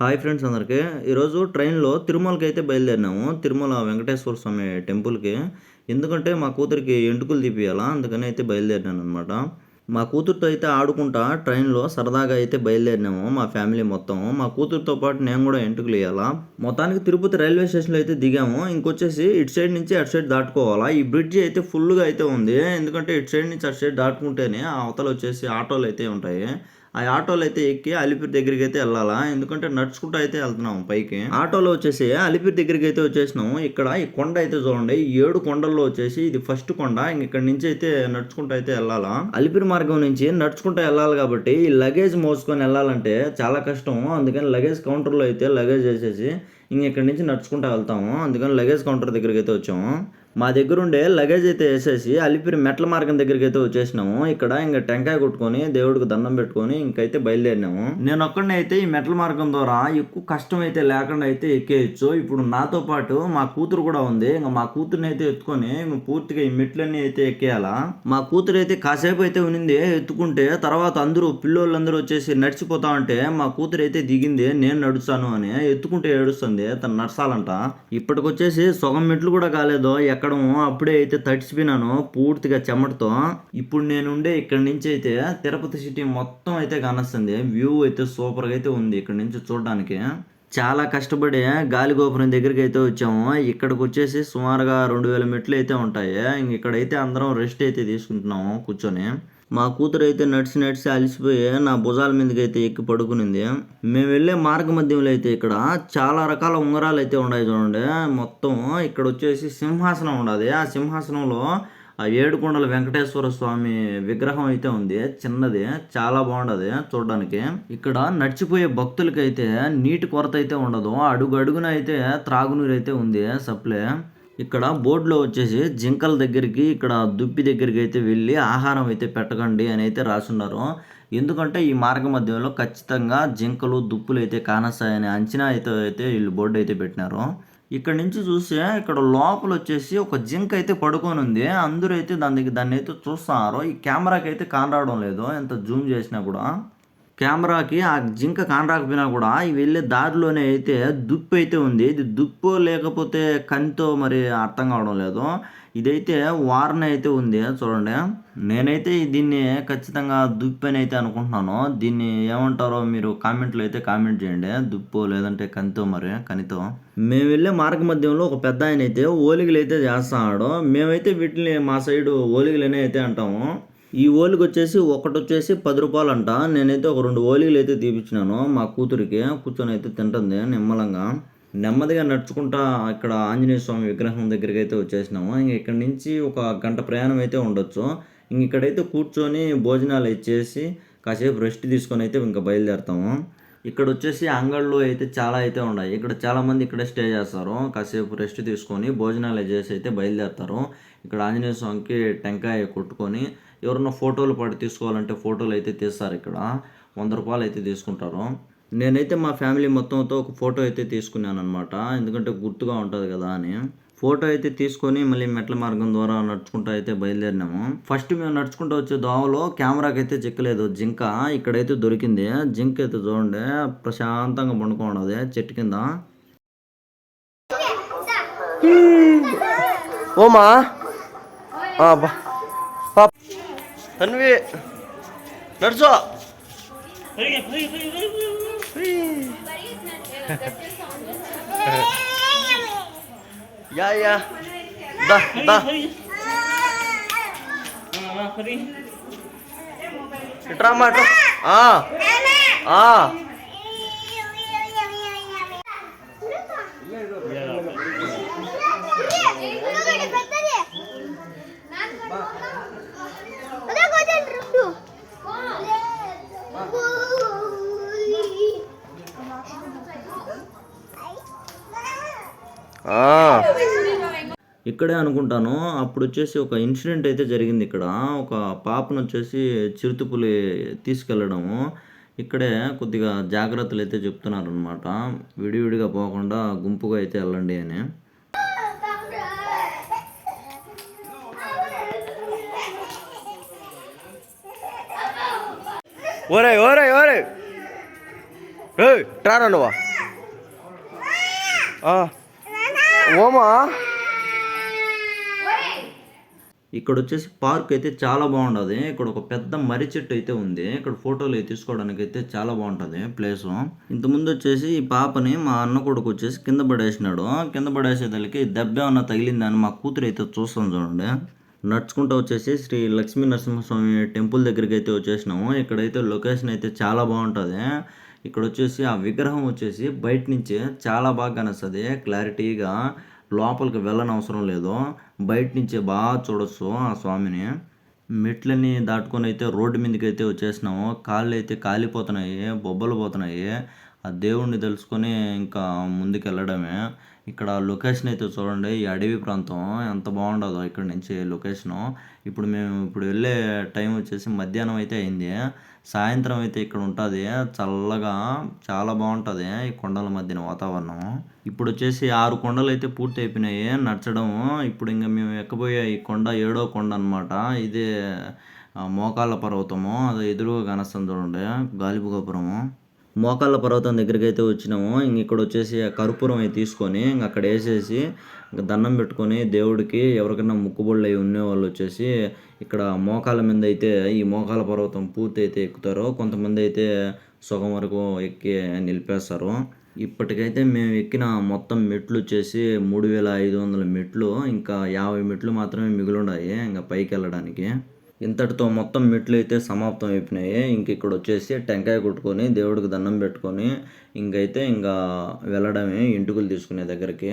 Hi friends అందరికీ. ఈరోజు ట్రైన్లో తిరుమలకి అయితే బయలుదేరినాము. తిరుమల వెంకటేశ్వర స్వామి టెంపుల్కి. ఎందుకంటే మా కూతురికి ఎంటుకలు తీపియాలా అందుకని అయితే బయలుదేరినాను అనమాట మా కూతురుతో అయితే ఆడుకుంటా ట్రైన్లో సరదాగా అయితే బయలుదేరినాము మా ఫ్యామిలీ మొత్తం. మా కూతురుతో పాటు నేను కూడా ఎంటుకలు వేయాలా? మొత్తానికి తిరుపతి రైల్వే స్టేషన్లో అయితే దిగాము. ఇంకొచ్చేసి ఇటు సైడ్ నుంచి అటు సైడ్ దాటుకోవాలా? ఈ బ్రిడ్జ్ అయితే ఫుల్గా అయితే ఉంది. ఎందుకంటే ఇటు సైడ్ నుంచి అటు సైడ్ దాటుకుంటేనే అవతల వచ్చేసి ఆటోలు అయితే ఉంటాయి. ఆ ఆటోలు అయితే ఎక్కి అలిపిరి దగ్గరికి అయితే వెళ్ళాలా? ఎందుకంటే నడుచుకుంటూ అయితే వెళ్తున్నాం పైకి. ఆటోలో వచ్చేసి అలిపిరి దగ్గరికి అయితే వచ్చేసినాం. ఇక్కడ ఈ కొండ అయితే చూడండి. ఈ ఏడు కొండల్లో వచ్చేసి ఇది ఫస్ట్ కొండ. ఇంక ఇక్కడ నుంచి అయితే నడుచుకుంటూ అయితే వెళ్ళాలా? అలిపిరి మార్గం నుంచి నడుచుకుంటూ వెళ్ళాలి కాబట్టి ఈ లగేజ్ మోసుకొని వెళ్ళాలంటే చాలా కష్టం. అందుకని లగేజ్ కౌంటర్లో అయితే లగేజ్ వేసేసి ఇంక ఇక్కడ నుంచి నడుచుకుంటూ వెళ్తాము. అందుకని లగేజ్ కౌంటర్ దగ్గరికి అయితే వచ్చాము. మా దగ్గర ఉండే లగేజ్ అయితే వేసేసి అలిపిరి మెట్ల మార్గం దగ్గరికి అయితే వచ్చేసినాము. ఇక్కడ ఇంకా టెంకాయ కొట్టుకొని దేవుడికి దండం పెట్టుకొని ఇంకైతే బయలుదేరినాము. నేను ఒక్కడిని అయితే ఈ మెట్ల మార్గం ద్వారా ఎక్కువ కష్టం అయితే లేకుండా అయితే ఎక్కేయచ్చు. ఇప్పుడు నాతో పాటు మా కూతురు కూడా ఉంది. ఇంకా మా కూతురుని అయితే ఎత్తుకొని ఇంక పూర్తిగా ఈ మెట్లన్నీ అయితే ఎక్కేయాలా. మా కూతురు అయితే కాసేపు అయితే ఉనింది. ఎత్తుకుంటే తర్వాత అందరూ పిల్లోళ్ళందరూ వచ్చేసి నడిచిపోతా ఉంటే మా కూతురు అయితే దిగింది. నేను నడుస్తాను అని ఎత్తుకుంటే ఏడుస్తుంది. తను నడసాలంట. ఇప్పటికొచ్చేసి సగం మెట్లు కూడా కాలేదు ఎక్కడం అప్పుడే అయితే తడిచిపోయినాను పూర్తిగా చెమటతో. ఇప్పుడు నేను ఉండే ఇక్కడ నుంచి అయితే తిరుపతి సిటీ మొత్తం అయితే కానొస్తుంది. వ్యూ అయితే సూపర్గా అయితే ఉంది ఇక్కడ నుంచి చూడడానికి. చాలా కష్టపడి గాలి గోపురం దగ్గరికి అయితే వచ్చాము. ఇక్కడికి వచ్చేసి సుమారుగా రెండు వేల మెట్లు అయితే ఉంటాయి. ఇంక ఇక్కడైతే అందరం రెస్ట్ అయితే తీసుకుంటున్నాము కూర్చొని. మా కూతురు అయితే నడిచి నడిచి అలసిపోయి నా భుజాల మీదకి అయితే ఎక్కి పడుకునింది. మేము వెళ్ళే మార్గ మధ్యంలో అయితే ఇక్కడ చాలా రకాల ఉంగరాలు అయితే ఉన్నాయి చూడండి. మొత్తం ఇక్కడ వచ్చేసి సింహాసనం ఉండదు. ఆ సింహాసనంలో ఆ ఏడుకొండల వెంకటేశ్వర స్వామి విగ్రహం అయితే ఉంది. చిన్నది చాలా బాగుండదు చూడడానికి. ఇక్కడ నడిచిపోయే భక్తులకైతే నీటి కొరత అయితే ఉండదు. అడుగు అడుగున అయితే త్రాగునీరు అయితే ఉంది సప్లై. ఇక్కడ బోర్డులో వచ్చేసి జింకల దగ్గరికి ఇక్కడ దుప్పి దగ్గరికి అయితే వెళ్ళి ఆహారం అయితే పెట్టకండి అని అయితే రాసున్నారు. ఎందుకంటే ఈ మార్గ మధ్యంలో ఖచ్చితంగా జింకలు దుప్పులు అయితే కానస్తాయని అంచనా అయితే అయితే వీళ్ళు బోర్డు అయితే పెట్టినారు. ఇక్కడ నుంచి చూస్తే ఇక్కడ లోపల వచ్చేసి ఒక జింక అయితే పడుకొని ఉంది. అందరూ అయితే దాని దగ్గర దాన్ని అయితే చూస్తున్నారు. ఈ కెమెరాకి అయితే కానరావడం లేదు. ఎంత జూమ్ చేసినా కూడా. కెమెరాకి ఆ జింక కానరాకపోయినా కూడా వెళ్ళే దారిలోనే అయితే దుప్పు అయితే ఉంది. ఇది దుప్పు లేకపోతే కంతో మరి అర్థం కావడం లేదు. ఇదైతే వారణ అయితే ఉంది. చూడండి. నేనైతే దీన్ని ఖచ్చితంగా దుప్పు అని అయితే అనుకుంటున్నాను. దీన్ని ఏమంటారో మీరు కామెంట్లో అయితే కామెంట్ చేయండి. దుప్పు లేదంటే కంతో మరి కనితో. మేము వెళ్ళే మార్గ మధ్యంలో ఒక పెద్ద ఆయన అయితే ఓలిగలు అయితే చేస్తున్నాడు. మేమైతే వీటిని మా సైడు ఓలిగలనే అయితే అంటాము. ఈ ఓలికి వచ్చేసి ఒకటి వచ్చేసి పది రూపాయలు అంట నేనైతే ఒక రెండు ఓలీలు అయితే తీపిచ్చినాను. మా కూతురికి కూర్చొని అయితే తింటుంది నిమ్మలంగా. నెమ్మదిగా నడుచుకుంటా ఇక్కడ ఆంజనేయ స్వామి విగ్రహం దగ్గరికి అయితే వచ్చేసినాము. ఇంక ఇక్కడ నుంచి ఒక గంట ప్రయాణం అయితే ఉండొచ్చు. ఇంక ఇక్కడైతే కూర్చొని భోజనాలు ఇచ్చేసి కాసేపు రెస్ట్ తీసుకొని అయితే ఇంకా బయలుదేరుతాము. ఇక్కడ వచ్చేసి అంగళ్ళు అయితే చాలా అయితే ఉన్నాయి. ఇక్కడ చాలామంది ఇక్కడ స్టే చేస్తారు. కాసేపు రెస్ట్ తీసుకొని భోజనాలు చేసి అయితే బయలుదేరుతారు. ఇక్కడ ఆంజనేయ స్వామికి టెంకాయ కొట్టుకొని ఎవరన్నా ఫోటోలు పడి తీసుకోవాలంటే ఫోటోలు అయితే తీస్తారు ఇక్కడ. వంద రూపాయలు అయితే తీసుకుంటారు. నేనైతే మా ఫ్యామిలీ మొత్తంతో ఒక ఫోటో అయితే తీసుకున్నాను అనమాట ఎందుకంటే గుర్తుగా ఉంటుంది కదా అని. ఫోటో అయితే తీసుకొని మళ్ళీ మెట్ల మార్గం ద్వారా నడుచుకుంటూ అయితే బయలుదేరినాము. ఫస్ట్ మేము నడుచుకుంటూ వచ్చే దోవలో కెమెరాకి అయితే చిక్కలేదు. జింక ఇక్కడైతే దొరికింది. జింక అయితే చూడండి ప్రశాంతంగా పండుకోండి చెట్టు కింద. ఓమా తన్వి నడుచో యా యా దా దా ఇట్రా అమ్మా ఇట్రా ఆ ఇక్కడే అనుకుంటాను. అప్పుడు వచ్చేసి ఒక ఇన్సిడెంట్ అయితే జరిగింది ఇక్కడ. ఒక పాపను వచ్చేసి చిరుతుపులి తీసుకెళ్ళడము. ఇక్కడే కొద్దిగా జాగ్రత్తలు అయితే చెప్తున్నారు అనమాట విడివిడిగా పోకుండా గుంపుగా అయితే వెళ్ళండి అని. ఓరే ఓరే ఓరే ఓమా? ఇక్కడ వచ్చేసి పార్క్ అయితే చాలా బాగుంటుంది ఇక్కడ ఒక పెద్ద మర్రి చెట్టు అయితే ఉంది. ఇక్కడ ఫోటోలు తీసుకోవడానికి అయితే చాలా బాగుంటుంది ప్లేస్. ఇంతకుముందు వచ్చేసి ఈ పాపని మా అన్న కొడుకు వచ్చేసి కింద పడేసినాడు. కింద పడేసేదానికి దెబ్బ ఏమన్నా తగిలిందని మా కూతురు అయితే చూస్తాం చూడండి. నడుచుకుంటూ వచ్చేసి శ్రీ లక్ష్మీ నరసింహస్వామి టెంపుల్ దగ్గరికి అయితే వచ్చేసినాము. ఇక్కడైతే లొకేషన్ అయితే చాలా బాగుంటుంది. ఇక్కడ వచ్చేసి ఆ విగ్రహం వచ్చేసి బయట నుంచి చాలా బాగా కనిస్తుంది క్లారిటీగా లోపలికి వెళ్ళని అవసరం లేదు. బయట నుంచే బాగా చూడొచ్చు ఆ స్వామిని. మెట్లని దాటుకొని అయితే రోడ్డు మీదకి అయితే వచ్చేసినాము. కాళ్ళు అయితే కాలిపోతున్నాయి బొబ్బలు పోతున్నాయి. ఆ దేవుణ్ణి తెలుసుకొని ఇంకా ముందుకు వెళ్ళడమే ఇక్కడ లొకేషన్ అయితే చూడండి ఈ అడవి ప్రాంతం ఎంత బాగుండదో ఇక్కడ నుంచి లొకేషను ఇప్పుడు మేము ఇప్పుడు వెళ్ళే టైం వచ్చేసి మధ్యాహ్నం అయితే అయింది. సాయంత్రం అయితే ఇక్కడ ఉంటుంది. చల్లగా చాలా బాగుంటుంది ఈ కొండల మధ్యన వాతావరణం. ఇప్పుడు వచ్చేసి ఆరు కొండలు అయితే పూర్తి అయిపోయినాయి. నడచడం ఇప్పుడు ఇంకా మేము ఎక్కబోయే ఈ కొండ ఏడో కొండ అనమాట ఇదే మోకాళ్ళ పర్వతము. అది ఎదురుగా కనస్తుంది చూడండి గాలిపుగపురము మోకాళ్ళ పర్వతం దగ్గరికి అయితే వచ్చినాము. ఇంక ఇక్కడ వచ్చేసి కర్పూరం అయితే తీసుకొని ఇంక అక్కడ వేసేసి ఇంక దండం పెట్టుకొని దేవుడికి ఎవరికైనా ముక్కుబళ్ళు అయి ఉండేవాళ్ళు వచ్చేసి ఇక్కడ మోకాళ్ళ మీద అయితే ఈ మోకాళ్ళ పర్వతం పూర్తి అయితే ఎక్కుతారు కొంతమంది అయితే సగం వరకు ఎక్కి నిలిపేస్తారు. ఇప్పటికైతే మేము ఎక్కిన మొత్తం మెట్లు వచ్చేసి మూడు వేల ఐదు వందల మెట్లు ఇంకా యాభై మెట్లు మాత్రమే మిగిలి ఉన్నాయి ఇంకా పైకి వెళ్ళడానికి. ఇంతటితో మొత్తం మెట్లు అయితే సమాప్తం అయిపోయినాయి. ఇంక ఇక్కడ వచ్చేసి టెంకాయ కొట్టుకొని దేవుడికి దండం పెట్టుకొని ఇంకైతే ఇంకా వెళ్ళడమే ఇంటికలు తీసుకునే దగ్గరికి.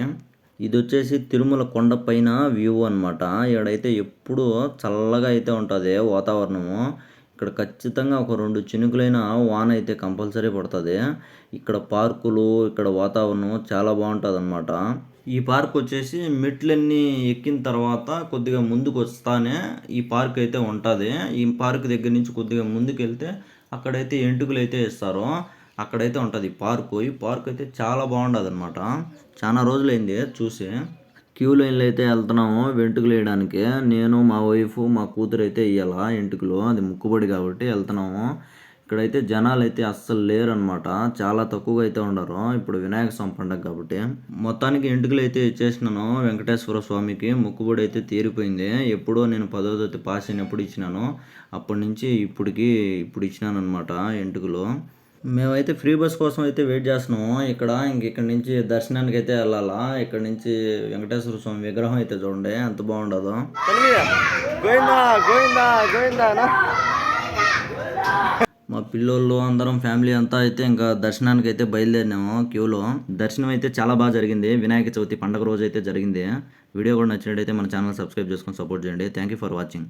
ఇది వచ్చేసి తిరుమల కొండ పైన వ్యూ అనమాట ఇక్కడైతే ఎప్పుడూ చల్లగా అయితే ఉంటుంది వాతావరణము. ఇక్కడ ఖచ్చితంగా ఒక రెండు చినుకులైన వాన అయితే కంపల్సరీ పడుతుంది. ఇక్కడ పార్కులు ఇక్కడ వాతావరణం చాలా బాగుంటుంది అనమాట ఈ పార్క్ వచ్చేసి మెట్లన్నీ ఎక్కిన తర్వాత కొద్దిగా ముందుకు వస్తానే ఈ పార్క్ అయితే ఉంటుంది. ఈ పార్క్ దగ్గర నుంచి కొద్దిగా ముందుకు వెళ్తే అక్కడైతే ఎంటుకలు అయితే ఇస్తారు అక్కడైతే ఉంటుంది ఈ పార్కు. ఈ పార్క్ అయితే చాలా బాగుంటుంది అనమాట చాలా రోజులైంది చూసి. క్యూ లైన్లో అయితే వెళ్తున్నాము వెంట్రుకలు వేయడానికి. నేను మా వైఫ్ మా కూతురు అయితే ఇయ్యాల ఎంటుకలు? అది ముక్కుబడి కాబట్టి వెళ్తున్నాము. ఇక్కడైతే జనాలు అయితే అస్సలు లేరు అనమాట చాలా తక్కువగా అయితే ఉండరు. ఇప్పుడు వినాయక స్వామి పండగ కాబట్టి. మొత్తానికి ఎంటుకలు అయితే ఇచ్చేసినాను వెంకటేశ్వర స్వామికి. మొక్కుబడి అయితే తీరిపోయింది. ఎప్పుడో నేను పదో తొత్తి పాస్ అయినప్పుడు ఇచ్చినాను. అప్పటి నుంచి ఇప్పటికి ఇప్పుడు ఇచ్చినాను అనమాట ఎంటుకలు. మేమైతే ఫ్రీ బస్ కోసం అయితే వెయిట్ చేస్తున్నాము. ఇక్కడ ఇంక ఇక్కడ నుంచి దర్శనానికి అయితే వెళ్ళాలా? ఇక్కడ నుంచి వెంకటేశ్వర స్వామి విగ్రహం అయితే చూడండి. ఎంత బాగుండదో. గోవిందా గోవిందా గోవిందా మా పిల్లోళ్ళు అందరం ఫ్యామిలీ అంతా అయితే ఇంకా దర్శనానికి అయితే బయలుదేరినాము క్యూలో. దర్శనం అయితే చాలా బాగా జరిగింది. వినాయక చవితి పండగ రోజు అయితే జరిగింది. వీడియో కూడా నచ్చినట్టయితే మన ఛానల్ సబ్స్క్రైబ్ చేసుకొని సపోర్ట్ చేయండి. Thank you for watching